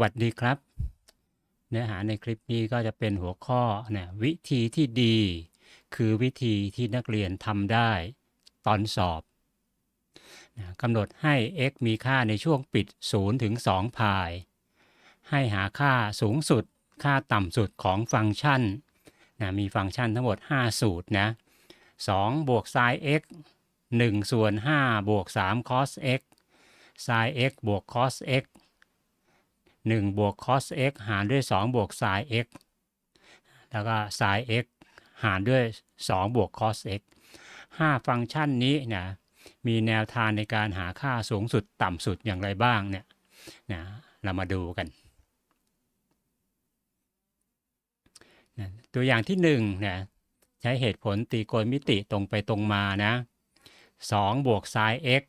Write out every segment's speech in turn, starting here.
วัสดีครับ เนื้อหาในคลิปนี้ก็จะเป็นหัวข้อนะวิธีที่ดี คือวิธีที่นักเรียนทำได้ตอนสอบนะกำหนดให้ x มีค่าในช่วงปิด 0 ถึง 2 พาย ให้หาค่าสูงสุด ค่าต่ำสุดของฟังก์ชันนะมีฟังก์ชันทั้งหมด 5 สูตรนะ2บวก sin x 1 ส่วน 5 บวก 3 cos x sin x บวก cos x 1บวก cos x หารด้วย 2 บวก sin x แล้วก็ sin x หารด้วย 2 บวก cos x 5 ฟังก์ชันนี้นะมีแนวทางในการหาค่าสูงสุดต่ำสุดอย่างไรบ้างเนี่ยนะเรามาดูกันนะตัวอย่างที่1นะใช้เหตุผลตีโกณมิติตรงไปตรงมานะ2บวก sin x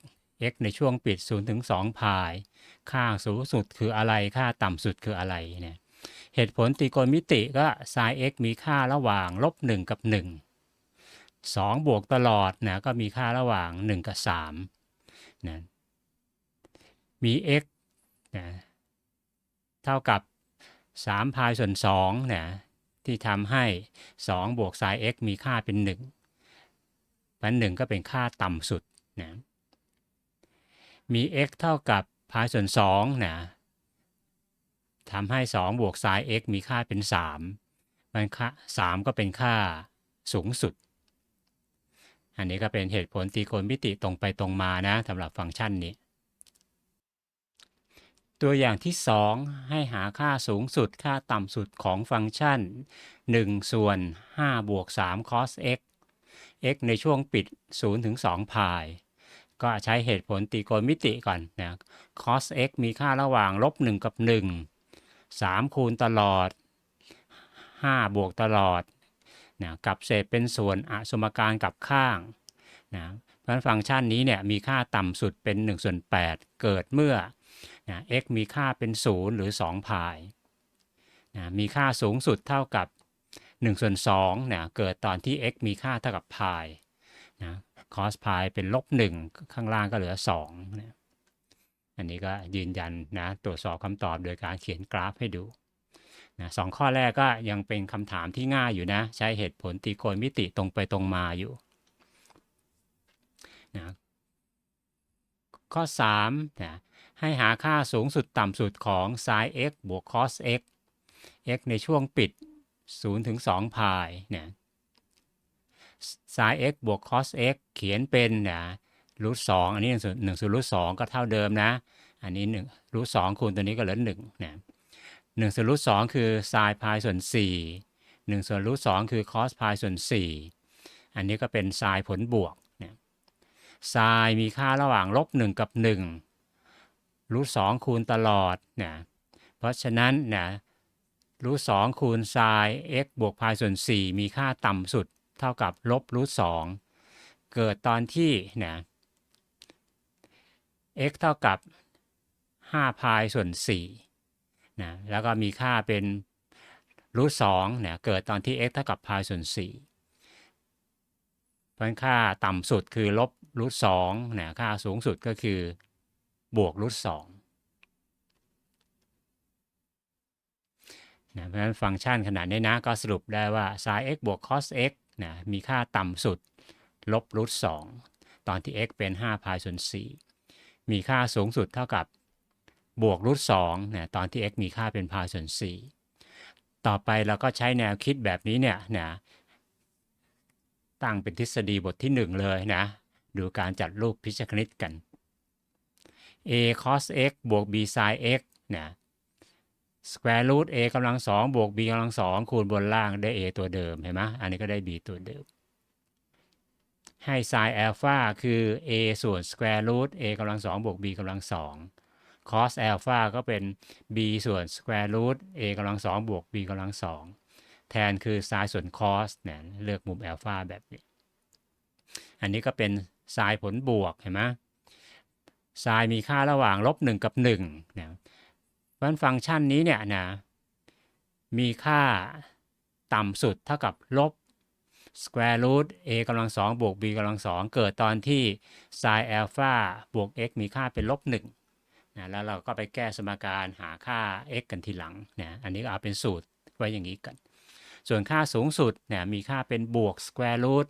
x ในช่วงปิด0ถึง2พาย ค่าสูงสุดคืออะไร ค่าต่ำสุดคืออะไรเนี่ยเหตุผลตรีโกณมิติก็ sin x มีค่าระหว่างลบ1กับ 1 2 บวกตลอดนะก็มีค่าระหว่าง 1 กับ3นะมี x นะเท่ากับ3พายส่วน2นะที่ทำให้ 2 บวก sin x มีค่าเป็น1พันหนึ่งก็เป็นค่าต่ำสุดนะ มี x เท่ากับพายส่วน2นะทำให้ 2 บวก sin x มีค่าเป็น 3 มันค่า3ก็เป็นค่าสูงสุด อันนี้ก็เป็นเหตุผลตีโกณมิติตรงไปตรงมานะสำหรับฟังก์ชันนี้ ตัวอย่างที่ 2 ให้หาค่าสูงสุดค่าต่ำสุดของฟังก์ชัน 1 ส่วน 5 บวก3 cos x x ในช่วงปิด 0 ถึง 2 พาย ก็ใช้เหตุผลตีโกณมิติก่อนนะ cos x มีค่าระหว่างลบ1กับ 1 3 คูณตลอด 5 บวกตลอดนะกับเศษเป็นส่วนอสมการกับข้างนะเพราะฟังก์ชันนี้เนี่ยมีค่าต่ำสุดเป็น1ส่วน8 เกิดเมื่อนะ x มีค่าเป็น 0 หรือ 2 พายนะมีค่าสูงสุดเท่ากับ1ส่วน2นะเกิดตอนที่ x มีค่าเท่ากับพาย นะ cos พายเป็นลบ1ข้างล่างก็เหลือ2นะอันนี้ก็ยืนยันนะตรวจสอบคำตอบโดยการเขียนกราฟให้ดูนะสองข้อแรกก็ยังเป็นคำถามที่ง่ายอยู่นะ ใช้เหตุผลตีโกณมิติตรงไปตรงมาอยู่นะข้อ3นะให้หาค่าสูงสุดต่ำสุดของ sin x บวก cos x x ในช่วงปิด0ถึง2พายเนี่ย sin x บวก cos x เขียนเป็นนะรูทสองอันนี้หนึ่งส่วนหนึ่งส่วนรูทสองก็เท่าเดิมนะ อันนี้หนึ่งรูทสองคูณตัวนี้ก็เหลือหนึ่งนะหนึ่งส่วนรูทสองคือ sin พายส่วนสี่หนึ่งส่วนรูทสองคือ cos พายส่วนสี่อันนี้ก็เป็น sin ผลบวกนะ sin มีค่าระหว่างลบหนึ่งกับหนึ่งรูทสองคูณตลอดนะเพราะฉะนั้นนะรูทสองคูณ sin x บวกพายส่วนสี่มีค่าต่ำสุด เท่ากับลบรูทสองเกิดตอนที่นะ x เท่ากับ5พายส่วน4นะแล้วก็มีค่าเป็นรูทสองเนี่ยเกิดตอนที่ x เท่ากับพายส่วน4เพราะค่าต่ำสุดคือลบรูทสองเนี่ยค่าสูงสุดก็คือบวกรูทสองนะเพราะฉะนั้นฟังก์ชันขนาดนี้นะ ก็สรุปได้ว่า sin x บวก cos x นะมีค่าต่ำสุดลบรูทสองตอนที่ x เป็น5พายส่วน4มีค่าสูงสุดเท่ากับบวกรูทสองนะตอนที่ x มีค่าเป็นพายส่วน4ต่อไปเราก็ใช้แนวคิดแบบนี้เนี่ยนะตั้งเป็นทฤษฎีบทที่ 1 เลยนะ ดูการจัดรูปพิชคณิตกัน a cos x บวก b sin x นะ square root a กำลังสองบวก b กำลังสองคูณบนล่างได้ a ตัวเดิมเห็นไหมอันนี้ก็ได้ b ตัวเดิม ให้ sin alpha คือ a ส่วน square root a กำลังสองบวก b กำลังสอง cos alpha ก็เป็น b ส่วน square root a กำลังสองบวก b กำลังสองแทนคือ sin ส่วน cos เนี่ยเลือกมุม alpha แบบนี้ อันนี้ก็เป็น sin ผลบวกเห็นไหม sin มีค่าระหว่างลบ1กับ1นะ เพราะฟังก์ชันนี้เนี่ยนะ มีค่าต่ำสุดเท่ากับลบ square root a กำลังสองบวก b กำลังสองเกิดตอนที่ sin alpha บวก x มีค่าเป็นลบ1นะแล้วเราก็ไปแก้สมการหาค่า x กันทีหลังนะอันนี้ก็เอาเป็นสูตรไว้อย่างนี้กัน ส่วนค่าสูงสุดเนี่ยมีค่าเป็นบวก square root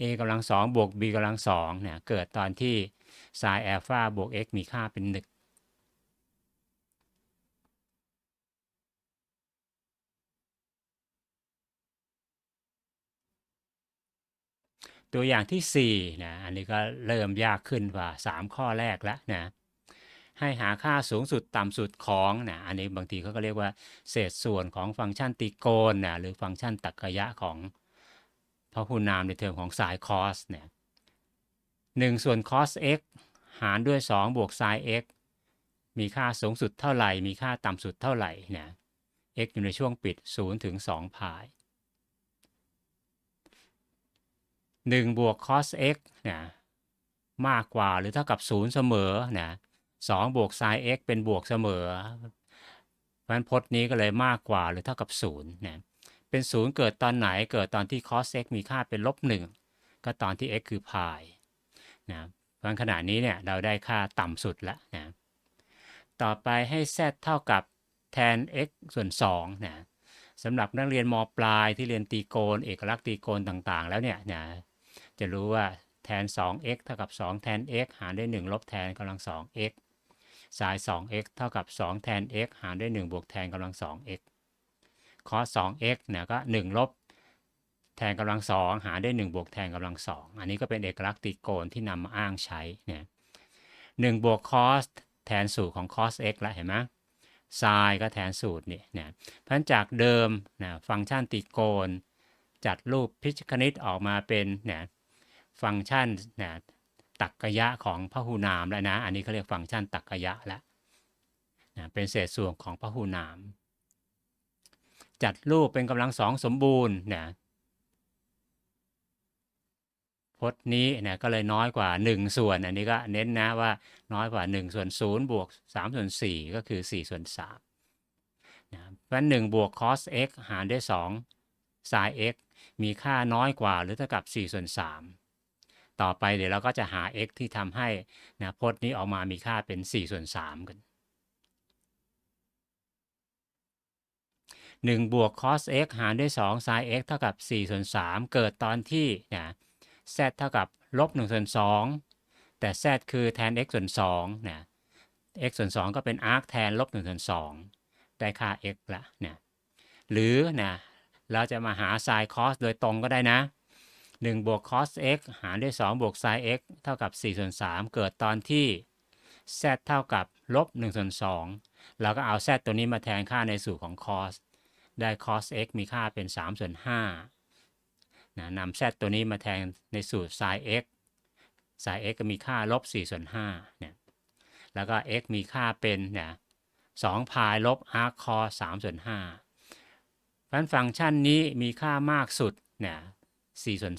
a กำลังสองบวก b กำลังสองเนี่ยเกิดตอนที่ sin alpha บวก x มีค่าเป็น1 ตัวอย่างที่4นะอันนี้ก็เริ่มยากขึ้นกว่า 3 ข้อแรกแล้วนะให้หาค่าสูงสุดต่ำสุดของนะอันนี้บางทีเขาก็เรียกว่า เศษส่วนของฟังก์ชันติโกณนะหรือฟังก์ชันตรรกะยะของพหุนามในเทอมของ sin cos เนี่ยหนึ่งส่วน cos x หารด้วย 2 บวก sin x มีค่าสูงสุดเท่าไหร่ มีค่าต่ำสุดเท่าไหร่นะ x อยู่ในช่วงปิด 0 ถึง 2 พาย 1บวก cos x นะมากกว่าหรือเท่ากับ 0 เสมอนะ2บวก sin x เป็นบวกเสมอ เพราะฉะนั้นพจน์นี้ก็เลยมากกว่าหรือเท่ากับ0นะเป็น 0 เกิดตอนไหนเกิดตอนที่ cos x มีค่าเป็นลบ1ก็ตอนที่ x คือพายนะเพราะขณะนี้เนี่ยเราได้ค่าต่ำสุดแล้วนะต่อไปให้ z เท่ากับแทน x ส่วน2นะสำหรับนักเรียนมปลายที่เรียนตีโกณเอกลักษณ์ตีโกณต่างๆ แล้วเนี่ยนะ จะรู้ว่าแทน 2x เท่ากับ 2 แทน x หารด้วย 1 ลบแทนกำลัง 2x สาย 2x เท่ากับ 2 แทน x หารด้วย 1 บวกแทนกำลัง 2x cos 2x เนี่ยก็ 1 ลบ แทนกำลัง 2 หารด้วย 1 บวกแทนกำลัง 2 อันนี้ก็เป็นเอกลักษณ์ตีโกณที่นำมาอ้างใช้เนี่ย1บวก cos แทนสูตรของ cos x แล้วเห็นไหม sin ก็แทนสูตรนี่นะเพราะจากเดิมนะฟังก์ชันตีโกณจัดรูปพิชคณิตออกมาเป็นนะ ฟังก์ชันนะตักกะยะของพหูนามแล้วนะ อันนี้เขาเรียกฟังก์ชันตักกะยะแล้วนะเป็นเศษส่วนของพหูนาม จัดรูปเป็นกำลังสองสมบูรณ์นะพจน์นี้นะก็เลยน้อยกว่า 1 ส่วน อันนี้ก็เน้นนะว่าน้อยกว่า 1 ส่วน0บวก3ส่วน4ก็คือ 4 ส่วน3นะเพราะ1บวก cos x หารด้วย2 sin x มีค่าน้อยกว่าหรือเท่ากับ 4 ส่วน3 ต่อไปเดี๋ยวเราก็จะหา x ที่ทำให้นะพจน์นี้ออกมามีค่าเป็น4ส่วน3กัน1บวก cos x หารด้วย2 sin x เท่ากับ4ส่วน3เกิดตอนที่นะ z เท่ากับลบ1ส่วน2แต่ z คือแทน x ส่วน2นะ x ส่วน2ก็เป็น arc แทนลบ1ส่วน2ได้ค่า x ละนะหรือนะเราจะมาหา sin cos โดยตรงก็ได้นะ 1บวก cos x หารด้วย 2 บวก sin x เท่ากับ4ส่วน3เกิดตอนที่ z เท่ากับลบ1ส่วน2เราก็เอา z ตัวนี้มาแทนค่าในสูตรของ cos ได้ cos x มีค่าเป็น3ส่วน5นะนำ z ตัวนี้มาแทนในสูตร sin x sin x ก็มีค่าลบ4ส่วน5เนี่ยแล้วก็ x มีค่าเป็นเนี่ย2พายลบ arc cos 3ส่วน5ราะฟังก์ชันนี้มีค่ามากสุดเนี่ย 4ส่วน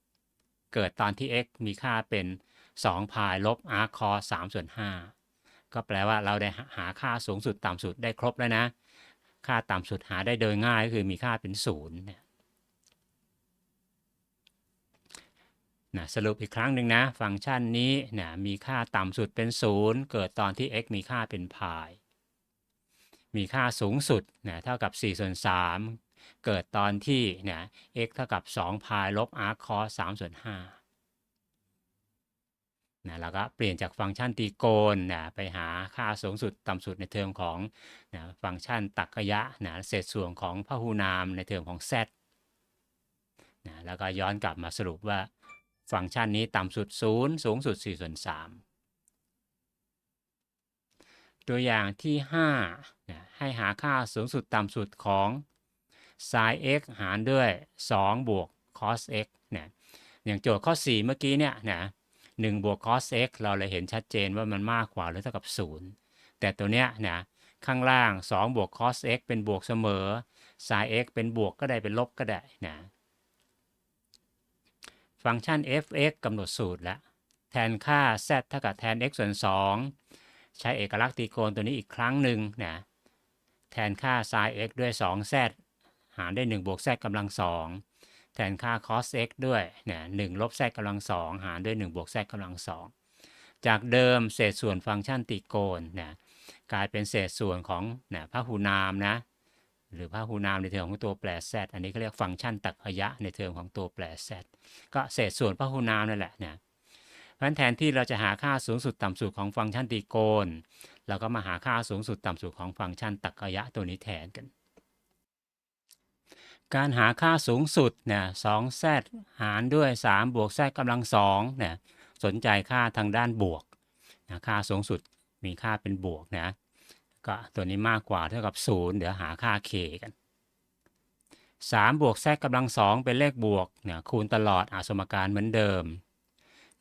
3เกิดตอนที่ x มีค่าเป็น2พายลบ arc cos 3ส่วน5ก็แปลว่าเราได้หาค่าสูงสุดต่ำสุดได้ครบแล้วนะ ค่าต่ำสุดหาได้โดยง่ายก็คือมีค่าเป็น0เนี่ยนะสรุปอีกครั้งหนึ่งนะ ฟังก์ชันนี้นะมีค่าต่ำสุดเป็น 0 เกิดตอนที่ x มีค่าเป็นพายมีค่าสูงสุดนะเท่ากับ4ส่วน3 เกิดตอนที่เนะ x เท่ากับ 2 พายลบ arc cos 3ส่วน5นะแล้วก็เปลี่ยนจากฟังก์ชันตีโกณนะไปหาค่าสูงสุดต่ำสุดในเทอมของนะฟังก์ชันตักกะยะนะเศษส่วนของพหูนามในเทอมของ z นะแล้วก็ย้อนกลับมาสรุปว่าฟังก์ชันนี้ต่ำสุด 0 สูงสุด 4 ส่วน 3 ตัวอย่างที่5นะให้หาค่าสูงสุดต่ำสุดของ sin x หารด้วย 2 บวก cos x เนี่ยอย่างโจทย์ข้อ 4 เมื่อกี้เนี่ยนะ1บวก cos x เราเลยเห็นชัดเจนว่ามันมากกว่าหรือเท่ากับ 0 แต่ตัวเนี้ยนะข้างล่าง 2 บวก cos x เป็นบวกเสมอ sin x เป็นบวกก็ได้เป็นลบก็ได้นะฟังก์ชัน f(x) กำหนดสูตรแล้วแทนค่า z เท่ากับแทน x ส่วน 2 ใช้เอกลักษณ์ตรีโกณตัวนี้อีกครั้งหนึ่งนะแทนค่า sin x ด้วย 2z หารด้วย1บวก z กกำลัง2แทนค่า cos x ด้วยเนะ1ลบ z กกำลัง2หารด้วย1บวก z กกำลัง2จากเดิมเศษส่วนฟังก์ชันตรีโกณนะกลายเป็นเศษส่วนของนะพหูนามนะหรือพหูนามในเทอมของตัวแปร z อันนี้ก็เรียกฟังก์ชันตรรกะยะในเทอมของตัวแปร z ก็เศษส่วนพหูนามนั่นแหละนะเพราะฉะนั้นแทนที่เราจะหาค่าสูงสุดต่ำสุดของฟังก์ชันตรีโกณเราก็มาหาค่าสูงสุดต่ำสุดของฟังก์ชันตรรกะยะตัวนี้แทนกัน การหาค่าสูงสุดเนี่ยสองแซดหารด้วย3บวกแซดกำลังสองเนี่ยสนใจค่าทางด้านบวกนะค่าสูงสุดมีค่าเป็นบวกนะก็ตัวนี้มากกว่าเท่ากับ 0 เดี๋ยวหาค่า k กัน3บวกแซดกำลังสองเป็นเลขบวกเนี่ยคูณตลอดอสมการเหมือนเดิม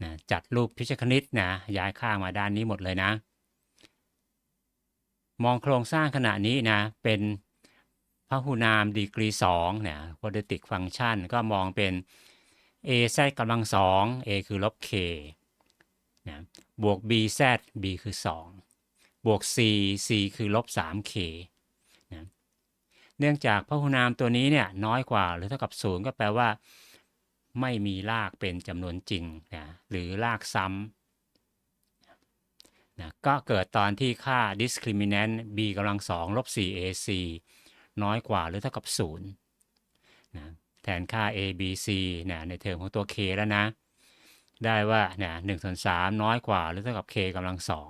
นะจัดรูปพิชคณิตนะย้ายค่ามาด้านนี้หมดเลยนะ มองโครงสร้างขณะนี้นะเป็น พหุนามดีกรี2เนี่ย quadratic function ก็มองเป็น a z กำลังสอง a คือลบ k นะบวก b z b คือ 2 บวก c c คือลบ 3k นะเนื่องจากพหุนามตัวนี้เนี่ยน้อยกว่าหรือเท่ากับ 0 ก็แปลว่า ไม่มีรากเป็นจำนวนจริงนะหรือรากซ้ำนะก็เกิดตอนที่ค่า discriminant b กำลังสองลบ 4ac น้อยกว่าหรือเท่ากับ0นะแทนค่า a b c นะในเทอมของตัว k แล้วนะ ได้ว่าเนี่ยหนึ่งส่วนสามน้อยกว่าหรือเท่ากับ k กำลังสอง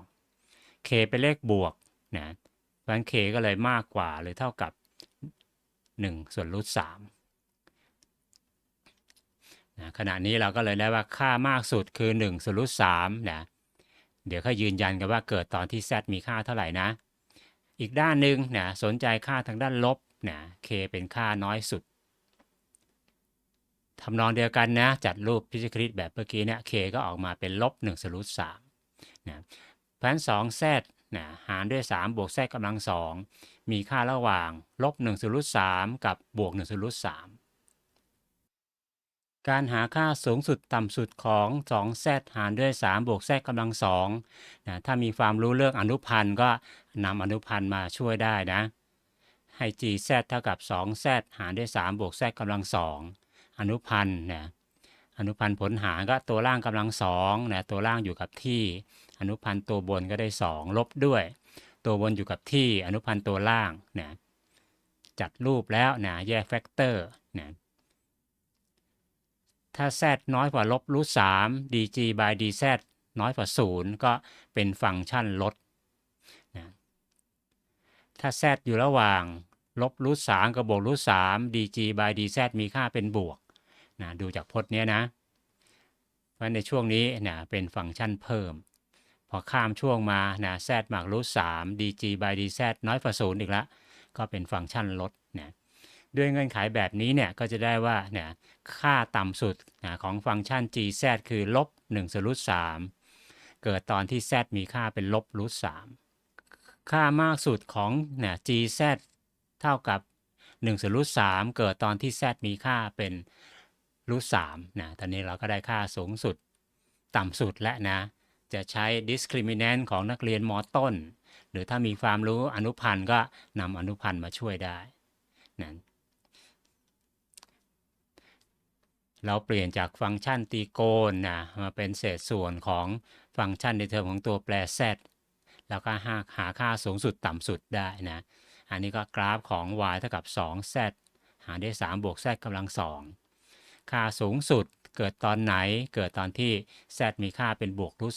k เป็นเลขบวกนะเพราะฉะนั้น k ก็เลยมากกว่าหรือเท่ากับ 1 ส่วนรูทสามนะขณะนี้เราก็เลยได้ว่าค่ามากสุดคือ 1ส่วนรูทสามนะเดี๋ยวเขายืนยันกันว่าเกิดตอนที่ z มีค่าเท่าไหร่นะ อีกด้านหนึ่งนะสนใจค่าทางด้านลบนะ k เป็นค่าน้อยสุดทำนองเดียวกันนะจัดรูปพิจิตรแบบเมื่อกี้เนี่ย k ก็ออกมาเป็นลบ1สรุป3นะเพราะฉะนั้น2 z นะหารด้วย 3 บวก z กำลัง2มีค่าระหว่างลบ1สรุป3กับบวก1สรุป3 การหาค่าสูงสุดต่ำสุดของ 2z หารด้วย3บวก z กำลัง2นะถ้ามีความรู้เรื่องอนุพันธ์ก็นำอนุพันธ์มาช่วยได้นะ ให้ gz เท่ากับ 2z หารด้วย3บวก z กำลัง2อนุพันธ์นะอนุพันธ์ผลหารก็ตัวล่างกำลังสองนะตัวล่างอยู่กับที่ อนุพันธ์ตัวบนก็ได้ 2 ลบด้วย ตัวบนอยู่กับที่อนุพันธ์ตัวล่างนะจัดรูปแล้วนะแยกแฟกเตอร์นะ ถ้า z น้อยกว่าลบรูทสาม dg by dz น้อยกว่า 0 ก็เป็นฟังก์ชันลดนะถ้า z อยู่ระหว่างลบรูทสามกับบวกรูทสาม dg by dz มีค่าเป็นบวกนะดูจากพจน์นี้นะเพราะในช่วงนี้นะเป็นฟังก์ชันเพิ่ม พอข้ามช่วงมานะ z มากรูทสาม dg by dz น้อยกว่าศูนย์อีกแล้วก็เป็นฟังก์ชันลดนะ ด้วยเงื่อนไขแบบนี้เนี่ยก็จะได้ว่าเนี่ยค่าต่ำสุดของฟังก์ชัน gz คือลบ1ส่วนรูทสามเกิดตอนที่ z มีค่าเป็นลบรูทสามค่ามากสุดของเนี่ย gz เท่ากับ1ส่วนรูทสามเกิดตอนที่ z มีค่าเป็นรูทสามนะตอนนี้เราก็ได้ค่าสูงสุดต่ำสุดและนะ จะใช้ discriminant ของนักเรียนมต้น หรือถ้ามีความรู้อนุพันธ์ก็นำอนุพันธ์มาช่วยได้นะ เราเปลี่ยนจากฟังก์ชันตีโกนนะมาเป็นเศษส่วนของฟังก์ชันในเทอมของตัวแปร z แล้วก็หาหาค่าสูงสุดต่ำสุดได้นะ อันนี้ก็กราฟของ y เท่ากับ 2z หารด้วย3บวก z กำลัง 2 ค่าสูงสุดเกิดตอนไหน เกิดตอนที่ z มีค่าเป็นบวกรูท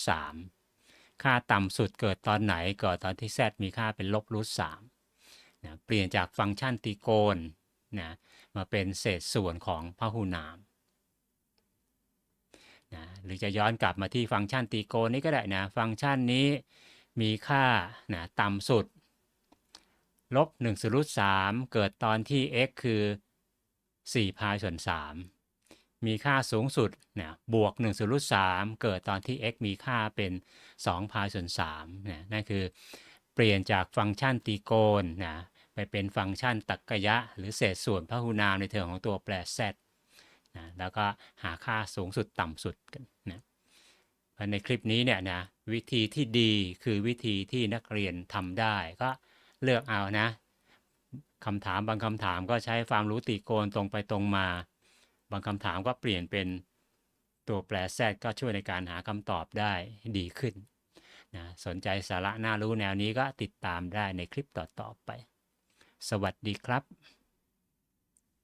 3ค่าต่ำสุดเกิดตอนไหน เกิดตอนที่ z มีค่าเป็นลบรูท3นะเปลี่ยนจากฟังก์ชันตีโกนนะมาเป็นเศษส่วนของพหุนาม นะหรือจะย้อนกลับมาที่ฟังก์ชันตีโกนนี้ก็ได้นะ ฟังก์ชันนี้มีค่านะต่ำสุดลบ1ส่วนรูท3เกิดตอนที่ x คือ 4 พายส่วน 3 มีค่าสูงสุดนะบวก1ส่วนรูท3เกิดตอนที่ x มีค่าเป็น 2 พายส่วน3นะนั่นคือเปลี่ยนจากฟังก์ชันตีโกนนะไปเป็นฟังก์ชันตรรกะยะ หรือเศษส่วนพหุนามในเทอมของตัวแปร z นะแล้วก็หาค่าสูงสุดต่ำสุดกันนะในคลิปนี้เนี่ยนะวิธีที่ดีคือวิธีที่นักเรียนทำได้ก็เลือกเอานะคำถามบางคำถามก็ใช้ความรู้ตีโกนตรงไปตรงมา บางคำถามก็เปลี่ยนเป็นตัวแปร z ก็ช่วยในการหาคำตอบได้ดีขึ้นนะสนใจสาระน่ารู้แนวนี้ก็ติดตามได้ในคลิปต่อๆไป สวัสดีครับ